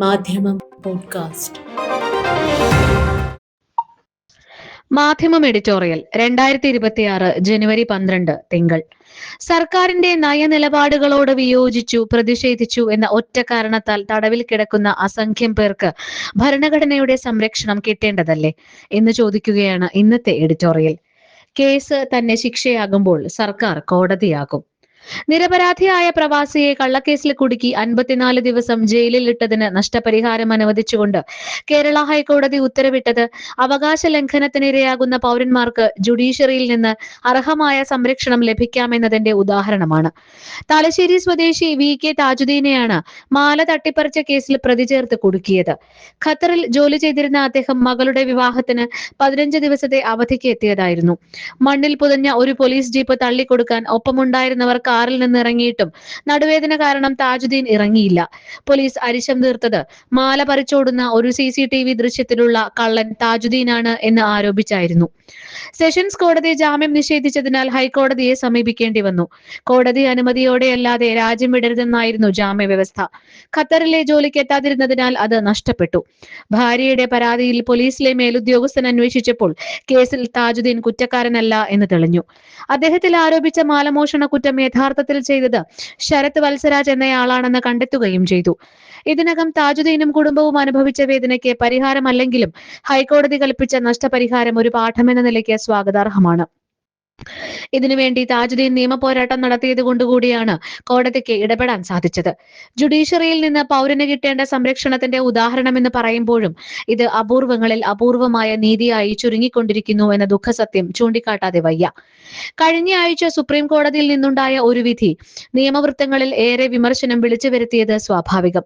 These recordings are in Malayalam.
മാധ്യമം പോഡ്കാസ്റ്റ്. മാധ്യമം എഡിറ്റോറിയൽ രണ്ടായിരത്തി ഇരുപത്തിയാറ് ജനുവരി പന്ത്രണ്ട് തിങ്കൾ. സർക്കാരിന്റെ നയനിലപാടുകളോട് വിയോജിച്ചു പ്രതിഷേധിച്ചു എന്ന ഒറ്റ കാരണത്താൽ തടവിൽ കിടക്കുന്ന അസംഖ്യം പേർക്ക് ഭരണഘടനയുടെ സംരക്ഷണം കിട്ടേണ്ടതല്ലേ? എന്ന് ചോദിക്കുകയാണ് ഇന്നത്തെ എഡിറ്റോറിയൽ. കേസ് തന്നെ ശിക്ഷയാകുമ്പോൾ സർക്കാർ കോടതിയാകും. നിരപരാധിയായ പ്രവാസിയെ കള്ളക്കേസിൽ കുടുക്കി അൻപത്തിനാല് ദിവസം ജയിലിൽ ഇട്ടതിന് നഷ്ടപരിഹാരം അനുവദിച്ചുകൊണ്ട് കേരള ഹൈക്കോടതി ഉത്തരവിട്ടത് അവകാശ ലംഘനത്തിനിരയാകുന്ന പൗരന്മാർക്ക് ജുഡീഷ്യറിയിൽ നിന്ന് അർഹമായ സംരക്ഷണം ലഭിക്കാമെന്നതിന്റെ ഉദാഹരണമാണ്. തലശ്ശേരി സ്വദേശി വി കെ താജുദ്ദീനെയാണ് മാല തട്ടിപ്പറിച്ച കേസിൽ പ്രതി ചേർത്ത് കുടുക്കിയത്. ഖത്തറിൽ ജോലി ചെയ്തിരുന്ന അദ്ദേഹം മകളുടെ വിവാഹത്തിന് പതിനഞ്ച് ദിവസത്തെ അവധിക്ക് എത്തിയതായിരുന്നു. മണ്ണിൽ പുതഞ്ഞ ഒരു പോലീസ് ജീപ്പ് തള്ളിക്കൊടുക്കാൻ ഒപ്പമുണ്ടായിരുന്നവർ കാറിൽ നിന്ന് ഇറങ്ങിയിട്ടും നടുവേദന കാരണം താജുദ്ദീൻ ഇറങ്ങിയില്ല. പോലീസ് അരിശം തീർത്തത്. മാല പറിച്ചോടുന്ന ഒരു സി സി ടി വി ദൃശ്യത്തിലുള്ള കള്ളൻ താജുദ്ദീനാണ് എന്ന് ആരോപിച്ചായിരുന്നു. സെഷൻസ് കോടതി ജാമ്യം നിഷേധിച്ചതിനാൽ ഹൈക്കോടതിയെ സമീപിക്കേണ്ടി വന്നു. കോടതി അനുമതിയോടെയല്ലാതെ രാജ്യം വിടരുതെന്നായിരുന്നു ജാമ്യ വ്യവസ്ഥ ഖത്തറിലെ ജോലിക്ക് എത്താതിരുന്നതിനാൽ അത് നഷ്ടപ്പെട്ടു. ഭാര്യയുടെ പരാതിയിൽ പോലീസിലെ മേലുദ്യോഗസ്ഥൻ അന്വേഷിച്ചപ്പോൾ കേസിൽ താജുദ്ദീൻ കുറ്റക്കാരനല്ല എന്ന് തെളിഞ്ഞു. അദ്ദേഹത്തിൽ ആരോപിച്ച മാലമോഷണ കുറ്റം യഥാർത്ഥത്തിൽ ചെയ്തത് ശരത് വത്സരാജ് എന്നയാളാണെന്ന് കണ്ടെത്തുകയും ചെയ്തു. ഇതിനകം താജുദ്ദീനും കുടുംബവും അനുഭവിച്ച വേദനയ്ക്ക് പരിഹാരമല്ലെങ്കിലും ഹൈക്കോടതി കൽപ്പിച്ച നഷ്ടപരിഹാരം ഒരു പാഠമെന്ന നിലയ്ക്ക് സ്വാഗതാർഹമാണ്. ഇതിനുവേണ്ടി താജുദ്ദീൻ നിയമ പോരാട്ടം നടത്തിയത് കൊണ്ടുകൂടിയാണ് കോടതിക്ക് ഇടപെടാൻ സാധിച്ചത്. ജുഡീഷ്യറിയിൽ നിന്ന് പൗരന് കിട്ടേണ്ട സംരക്ഷണത്തിന്റെ ഉദാഹരണമെന്ന് പറയുമ്പോഴും ഇത് അപൂർവങ്ങളിൽ അപൂർവമായ നീതിയായി ചുരുങ്ങിക്കൊണ്ടിരിക്കുന്നു എന്ന ദുഃഖസത്യം ചൂണ്ടിക്കാട്ടാതെ വയ്യ. കഴിഞ്ഞ ആഴ്ച സുപ്രീം കോടതിയിൽ നിന്നുണ്ടായ ഒരു വിധി നിയമവൃത്തങ്ങളിൽ ഏറെ വിമർശനം വിളിച്ചു വരുത്തിയത് സ്വാഭാവികം.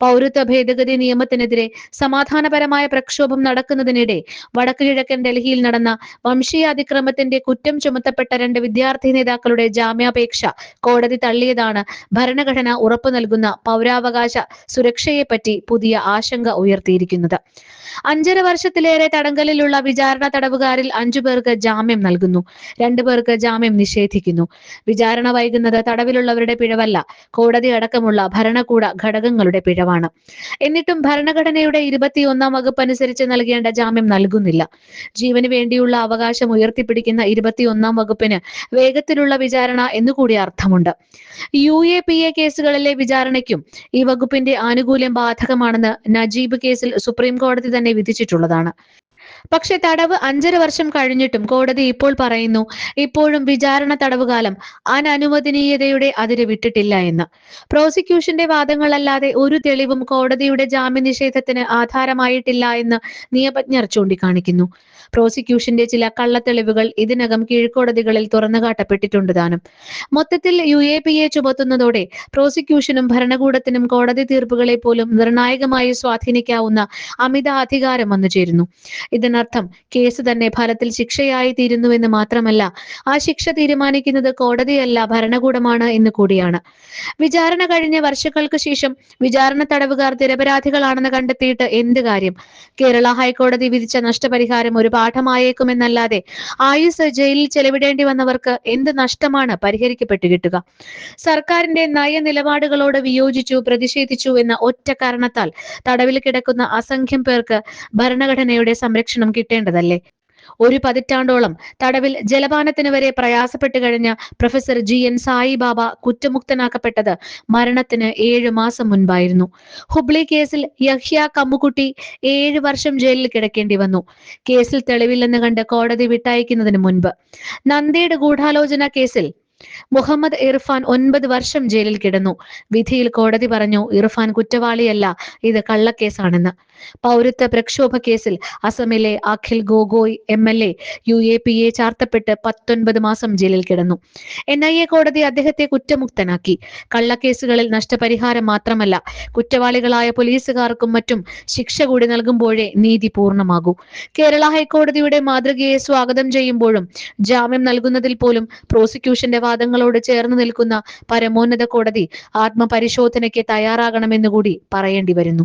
പൗരത്വ ഭേദഗതി നിയമത്തിനെതിരെ സമാധാനപരമായ പ്രക്ഷോഭം നടക്കുന്നതിനിടെ വടക്കു കിഴക്കൻ ഡൽഹിയിൽ നടന്ന വംശീയ അതിക്രമത്തിന്റെ കുറ്റം ചുമത്തപ്പെട്ട രണ്ട് വിദ്യാർത്ഥി നേതാക്കളുടെ ജാമ്യാപേക്ഷ കോടതി തള്ളിയതാണ്. ഭരണഘടന ഉറപ്പു നൽകുന്ന പൗരാവകാശ സുരക്ഷയെപ്പറ്റി പുതിയ ആശങ്ക ഉയർത്തിയിരിക്കുന്നത്. അഞ്ചര വർഷത്തിലേറെ തടങ്കലിലുള്ള വിചാരണ തടവുകാരിൽ അഞ്ചു പേർക്ക് ജാമ്യം നൽകുന്നു. രണ്ടു പേർക്ക് ജാമ്യം നിഷേധിക്കുന്നു. വിചാരണ വൈകുന്നത് തടവിലുള്ളവരുടെ പിഴവല്ല കോടതി അടക്കമുള്ള ഭരണകൂട ഘടകങ്ങളുടെ പിഴവാണ്. എന്നിട്ടും ഭരണഘടനയുടെ ഇരുപത്തിയൊന്നാം വകുപ്പ് അനുസരിച്ച് നൽകേണ്ട ജാമ്യം നൽകുന്നില്ല. ജീവന് വേണ്ടിയുള്ള അവകാശം ഉയർത്തിപ്പിടിക്കുന്ന ഇരുപത്തിയൊന്നാം വകുപ്പിന് വേഗത്തിലുള്ള വിചാരണ എന്നുകൂടി അർത്ഥമുണ്ട്. യു എ പി എ കേസുകളിലെ വിചാരണയ്ക്കും ഈ വകുപ്പിന്റെ ആനുകൂല്യം ബാധകമാണെന്ന് നജീബ് കേസിൽ സുപ്രീം കോടതി തന്നെ വിധിച്ചിട്ടുള്ളതാണ്. പക്ഷെ തടവ് അഞ്ചര വർഷം കഴിഞ്ഞിട്ടും കോടതി ഇപ്പോൾ പറയുന്നു ഇപ്പോഴും വിചാരണ തടവുകാലം അനനുവദനീയതയുടെ അതിര് വിട്ടിട്ടില്ല എന്ന്. പ്രോസിക്യൂഷന്റെ വാദങ്ങളല്ലാതെ ഒരു തെളിവും കോടതിയുടെ ജാമ്യ നിഷേധത്തിന് ആധാരമായിട്ടില്ല എന്ന് നിയമജ്ഞർ ചൂണ്ടിക്കാണിക്കുന്നു. പ്രോസിക്യൂഷന്റെ ചില കള്ളത്തെളിവുകൾ ഇതിനകം കീഴ്ക്കോടതികളിൽ തുറന്നുകാട്ടപ്പെട്ടിട്ടുണ്ട് താനും. മൊത്തത്തിൽ യു എ പി എ ചുമത്തുന്നതോടെ പ്രോസിക്യൂഷനും ഭരണകൂടത്തിനും കോടതി തീർപ്പുകളെ പോലും നിർണായകമായി സ്വാധീനിക്കാവുന്ന അമിത അധികാരം വന്നു ചേരുന്നു ഇതിനർത്ഥം കേസ് തന്നെ ഫലത്തിൽ ശിക്ഷയായി തീരുന്നുവെന്ന് മാത്രമല്ല ആ ശിക്ഷ തീരുമാനിക്കുന്നത് കോടതിയല്ല ഭരണകൂടമാണ് എന്ന് കൂടിയാണ്. വിചാരണ കഴിഞ്ഞ വർഷങ്ങൾക്ക് ശേഷം വിചാരണ തടവുകാർ നിരപരാധികളാണെന്ന് കണ്ടെത്തിയിട്ട് എന്ത് കാര്യം? കേരള ഹൈക്കോടതി വിധിച്ച നഷ്ടപരിഹാരം ഒരു പാഠമായേക്കുമെന്നല്ലാതെ ആയുസ് ജയിലിൽ ചെലവിടേണ്ടി വന്നവർക്ക് എന്ത് നഷ്ടമാണ് പരിഹരിക്കപ്പെട്ടു കിട്ടുക? സർക്കാരിന്റെ നയനിലപാടുകളോട് വിയോജിച്ചു പ്രതിഷേധിച്ചു എന്ന ഒറ്റ കാരണത്താൽ തടവിൽ കിടക്കുന്ന അസംഖ്യം പേർക്ക് ഭരണഘടനയുടെ സംരക്ഷണം കിട്ടേണ്ടതല്ലേ? ഒരു പതിറ്റാണ്ടോളം തടവിൽ ജലപാനത്തിന് വരെ പ്രയാസപ്പെട്ടു കഴിഞ്ഞ professor G N Sai Baba കുറ്റമുക്തനാക്കപ്പെട്ടത് മരണത്തിന് ഏഴു മാസം മുൻപായിരുന്നു. ഹുബ്ലി കേസിൽ യഹ്യ കമ്മുകുട്ടി ഏഴ് വർഷം ജയിലിൽ കിടക്കേണ്ടി വന്നു. കേസിൽ തെളിവില്ലെന്ന് കണ്ട് കോടതി വിട്ടയക്കുന്നതിന് മുൻപ്. നന്ദിയുടെ ഗൂഢാലോചന കേസിൽ മുഹമ്മദ് ഇർഫാൻ ഒൻപത് വർഷം ജയിലിൽ കിടന്നു. വിധിയിൽ കോടതി പറഞ്ഞു ഇർഫാൻ കുറ്റവാളിയല്ല ഇത് കള്ളക്കേസാണെന്ന്. പൗരത്വ പ്രക്ഷോഭ കേസിൽ അസമിലെ Akhil Gogoi M L A U A P A ചാർത്തപ്പെട്ട് പത്തൊൻപത് മാസം ജയിലിൽ കിടന്നു. എൻ ഐ എ കോടതി അദ്ദേഹത്തെ കുറ്റമുക്തനാക്കി. കള്ളക്കേസുകളിൽ നഷ്ടപരിഹാരം മാത്രമല്ല കുറ്റവാളികളായ പോലീസുകാർക്കും മറ്റും ശിക്ഷ കൂടി നൽകുമ്പോഴേ നീതി പൂർണമാകൂ. കേരള ഹൈക്കോടതിയുടെ മാതൃകയെ സ്വാഗതം ചെയ്യുമ്പോഴും ജാമ്യം നൽകുന്നതിൽ പോലും പ്രോസിക്യൂഷന്റെ വാദങ്ങളോട് ചേർന്ന് നിൽക്കുന്ന പരമോന്നത കോടതി ആത്മപരിശോധനയ്ക്ക് തയ്യാറാകണമെന്നുകൂടി പറയേണ്ടി വരുന്നു.